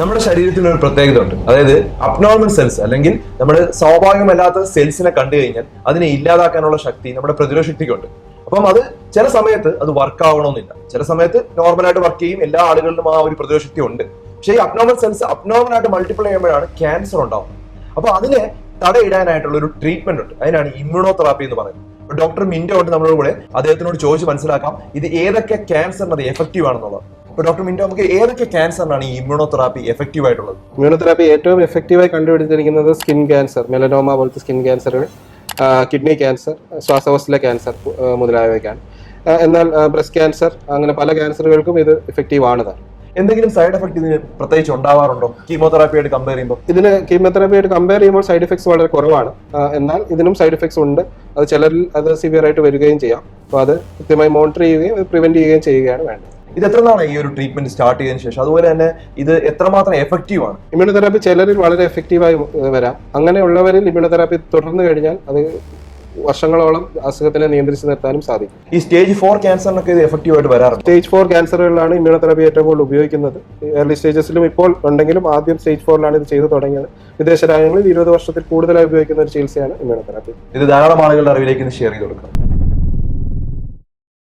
നമ്മുടെ ശരീരത്തിൽ ഒരു പ്രത്യേകത ഉണ്ട് അതായത് അബ്നോർമൽ സെൽസ് അല്ലെങ്കിൽ നമ്മൾ സ്വാഭാവികമല്ലാത്ത സെൽസിനെ കണ്ടു കഴിഞ്ഞാൽ അതിനെ ഇല്ലാതാക്കാനുള്ള ശക്തി നമ്മുടെ പ്രതിരോധ ശക്തിക്കുണ്ട്. അപ്പം അത് ചില സമയത്ത് അത് വർക്ക് ആവണമെന്നില്ല. ചില സമയത്ത് നോർമലായിട്ട് വർക്ക് ചെയ്യും. എല്ലാ ആളുകളിലും ആ ഒരു പ്രതിരോധ ശക്തി ഉണ്ട്. പക്ഷേ ഈ അബ്നോർമൽ സെൽസ് അബ്നോർമൽ ആയിട്ട് മൾട്ടിപ്ലൈ ചെയ്യുമ്പോഴാണ് ക്യാൻസർ ഉണ്ടാവുന്നത്. അപ്പൊ അതിനെ തടയിടാനായിട്ടുള്ള ഒരു ട്രീറ്റ്മെന്റ് ഉണ്ട്. അതിനാണ് ഇമ്മ്യൂണോതെറാപ്പി എന്ന് പറയുന്നത്. ഡോക്ടർ മിൻഡോ ഉണ്ട് നമ്മളോട് കൂടെ. അദ്ദേഹത്തിനോട് ചോദിച്ച് മനസ്സിലാക്കാം ഇത് ഏതൊക്കെ ക്യാൻസറിന് അത് എഫക്റ്റീവ് ആണെന്നുള്ളത്. ഡോക്ടർ മിന്റോ നമുക്ക് ഏതൊക്കെ ക്യാൻസറിനാണ് ഈ ഇമ്മ്യൂണോതെറാപ്പി എഫക്റ്റീവ് ആയിട്ടുള്ളത്? ഇമ്മ്യൂണോതെറാപ്പി ഏറ്റവും എഫക്റ്റീവായി കണ്ടുപിടിച്ചിരിക്കുന്നത് സ്കിൻ ക്യാൻസർ മെലനോമ പോലത്തെ സ്കിൻ ക്യാൻസറുകൾ കിഡ്നി ക്യാൻസർ ശ്വാസകോശത്തിലെ ക്യാൻസർ മുതലായവയ്ക്കാണ്. എന്നാൽ ബ്രസ്റ്റ് ക്യാൻസർ അങ്ങനെ പല ക്യാൻസറുകൾക്കും ഇത് എഫക്റ്റീവ് ആണ് താൻ എന്തെങ്കിലും സൈഡ് എഫക്ട് ഇതിന് പ്രത്യേകിച്ച് ഉണ്ടാവാറുണ്ടോ? കീമോതെറാപ്പിയായിട്ട് കമ്പയർ ചെയ്യുമ്പോൾ ഇതിന് കീമോതെറാപ്പിയായിട്ട് കമ്പയർ ചെയ്യുമ്പോൾ സൈഡ് എഫക്ട്സ് വളരെ കുറവാണ്. എന്നാൽ ഇതിനും സൈഡ് എഫക്ട്സ് ഉണ്ട്. അത് ചിലരിൽ അത് സിവിയർ ആയിട്ട് വരികയും ചെയ്യാം. അപ്പോൾ അത് കൃത്യമായി മോണിറ്റർ ചെയ്യുകയും പ്രിവെന്റ് ചെയ്യുകയും ചെയ്യുകയാണ് വേണ്ടത്. ഇത് എത്ര നാളാണ് ഈ ഒരു ട്രീറ്റ്മെന്റ് സ്റ്റാർട്ട് ചെയ്തതിനു ശേഷം? അതുപോലെ തന്നെ ഇത് എത്രമാത്രം എഫക്റ്റീവ് ആണ്? ഇമ്മ്യൂണോതെറാപ്പി ചിലരിൽ വളരെ എഫക്റ്റീവായി വരാം. അങ്ങനെയുള്ളവരിൽ ഇമ്മ്യൂണോതെറാപ്പി തുടർന്നു കഴിഞ്ഞാൽ അത് വർഷങ്ങളോളം അസുഖത്തിനെ നിയന്ത്രിച്ചു നിർത്താനും സാധിക്കും. ഈ സ്റ്റേജ് ഫോർ ക്യാൻസറിനൊക്കെ ഇത് എഫക്റ്റീവ് ആയിട്ട് വരാറുണ്ട്? സ്റ്റേജ് ഫോർ ക്യാൻസറുകളിലാണ് ഇമ്മ്യൂണോതെറാപ്പി ഏറ്റവും കൂടുതൽ ഉപയോഗിക്കുന്നത്. ഏർലി സ്റ്റേജസിലും ഇപ്പോൾ ഉണ്ടെങ്കിലും ആദ്യം സ്റ്റേജ് ഫോറിലാണ് ഇത് ചെയ്തു തുടങ്ങിയത്. വിദേശ രാജ്യങ്ങളിൽ ഇരുപത് വർഷത്തിൽ കൂടുതലായി ഉപയോഗിക്കുന്ന ഒരു ചികിത്സയാണ് ഇമ്മ്യൂണോതെറാപ്പി ഇത് ധാരാളം ആളുകളുടെ അറിവിലേക്ക് ഷെയർ ചെയ്ത് കൊടുക്കാം.